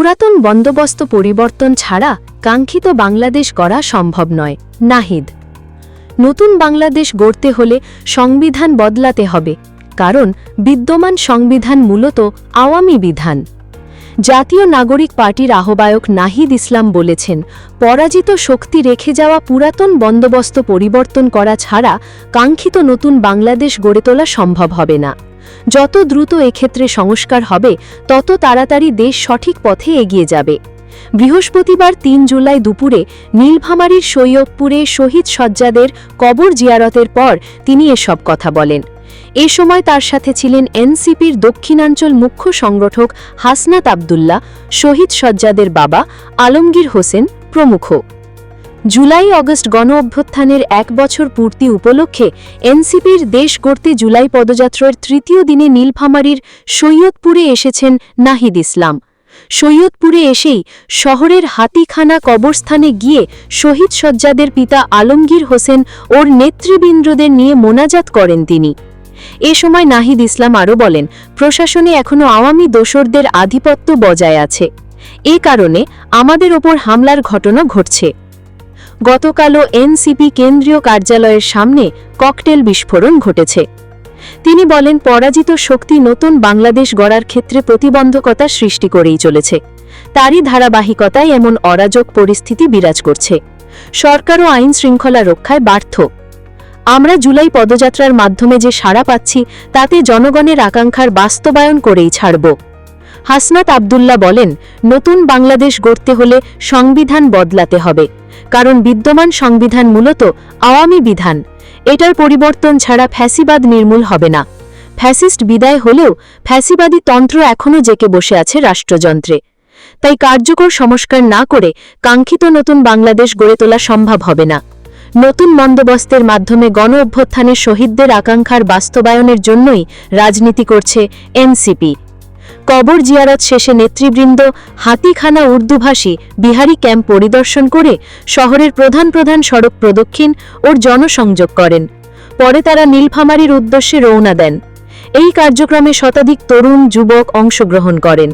পুরাতন বন্দোবস্ত পরিবর্তন ছাড়া কাঙ্ক্ষিত বাংলাদেশ গড়া সম্ভব নয়। নাহিদ। নতুন বাংলাদেশ গড়তে হলে সংবিধান বদলাতে হবে, কারণ বিদ্যমান সংবিধান মূলত আওয়ামী বিধান। জাতীয় নাগরিক পার্টির আহ্বায়ক নাহিদ ইসলাম বলেছেন, পরাজিত শক্তি রেখে যাওয়া পুরাতন বন্দোবস্ত পরিবর্তন করা ছাড়া কাঙ্ক্ষিত নতুন বাংলাদেশ গড়ে তোলা সম্ভব হবে না। যত দ্রুত এক্ষেত্রে সংস্কার হবে, তত তাড়াতাড়ি দেশ সঠিক পথে এগিয়ে যাবে। বৃহস্পতিবার তিন জুলাই দুপুরে নীলভামারীর সৈয়দপুরে শহীদ সজ্জাদের কবর জিয়ারতের পর তিনি এসব কথা বলেন। এ সময় তার সাথে ছিলেন এনসিপির দক্ষিণাঞ্চল মুখ্য সংগঠক হাসনাত আবদুল্লাহ, শহীদ সজ্জাদের বাবা আলমগীর হোসেন প্রমুখ। জুলাই অগস্ট গণ অভ্যুত্থানের এক বছর পূর্তি উপলক্ষে এনসিপির দেশ গড়তে জুলাই পদযাত্রার তৃতীয় দিনে নীলফামারীর সৈয়দপুরে এসেছেন নাহিদ ইসলাম। সৈয়দপুরে এসেই শহরের হাতিখানা কবরস্থানে গিয়ে শহীদ সজ্জাদের পিতা আলমগীর হোসেন ওর নেতৃবৃন্দদের নিয়ে মোনাজাত করেন তিনি। এ সময় নাহিদ ইসলাম আরও বলেন, প্রশাসনে এখনও আওয়ামী দোসরদের আধিপত্য বজায় আছে। এ কারণে আমাদের ওপর হামলার ঘটনা ঘটছে। গতকালও এনসিপি কেন্দ্রীয় কার্যালয়ের সামনে ককটেল বিস্ফোরণ ঘটেছে। তিনি বলেন, পরাজিত শক্তি নতুন বাংলাদেশ গড়ার ক্ষেত্রে প্রতিবন্ধকতা সৃষ্টি করেই চলেছে। তারই ধারাবাহিকতায় এমন অরাজক পরিস্থিতি বিরাজ করছে। সরকারও আইন শৃঙ্খলা রক্ষায় ব্যর্থ আমরা জুলাই পদযাত্রার মাধ্যমে যে সাড়া পাচ্ছি, তাতে জনগণের আকাঙ্ক্ষার বাস্তবায়ন করেই ছাড়ব। হাসনাত আবদুল্লাহ বলেন, নতুন বাংলাদেশ গড়তে হলে সংবিধান বদলাতে হবে, কারণ বিদ্যমান সংবিধান মূলত আওয়ামী বিধান। এটার পরিবর্তন ছাড়া ফ্যাসিবাদ নির্মূল হবে না। ফ্যাসিস্ট বিদায় হলেও ফ্যাসিবাদী তন্ত্র এখনও জেকে বসে আছে রাষ্ট্রযন্ত্রে। তাই কার্যকর সংস্কার না করে কাঙ্ক্ষিত নতুন বাংলাদেশ গড়ে তোলা সম্ভব হবে না। নতুন বন্দোবস্তের মাধ্যমে গণ অভ্যুত্থানের শহীদদের আকাঙ্ক্ষার বাস্তবায়নের জন্যই রাজনীতি করছে এনসিপি। কবর জিয়ারত শেষে নেতৃবৃন্দ হাতিখানা উর্দুভাষী বিহারি ক্যাম্প পরিদর্শন করে শহরের প্রধান প্রধান সড়ক প্রদক্ষিণ ওর জনসংযোগ করেন। পরে তারা নীলফামারির উদ্দেশ্যে রওনা দেন। এই কার্যক্রমে শতাধিক তরুণ, যুবক অংশগ্রহণ করেন।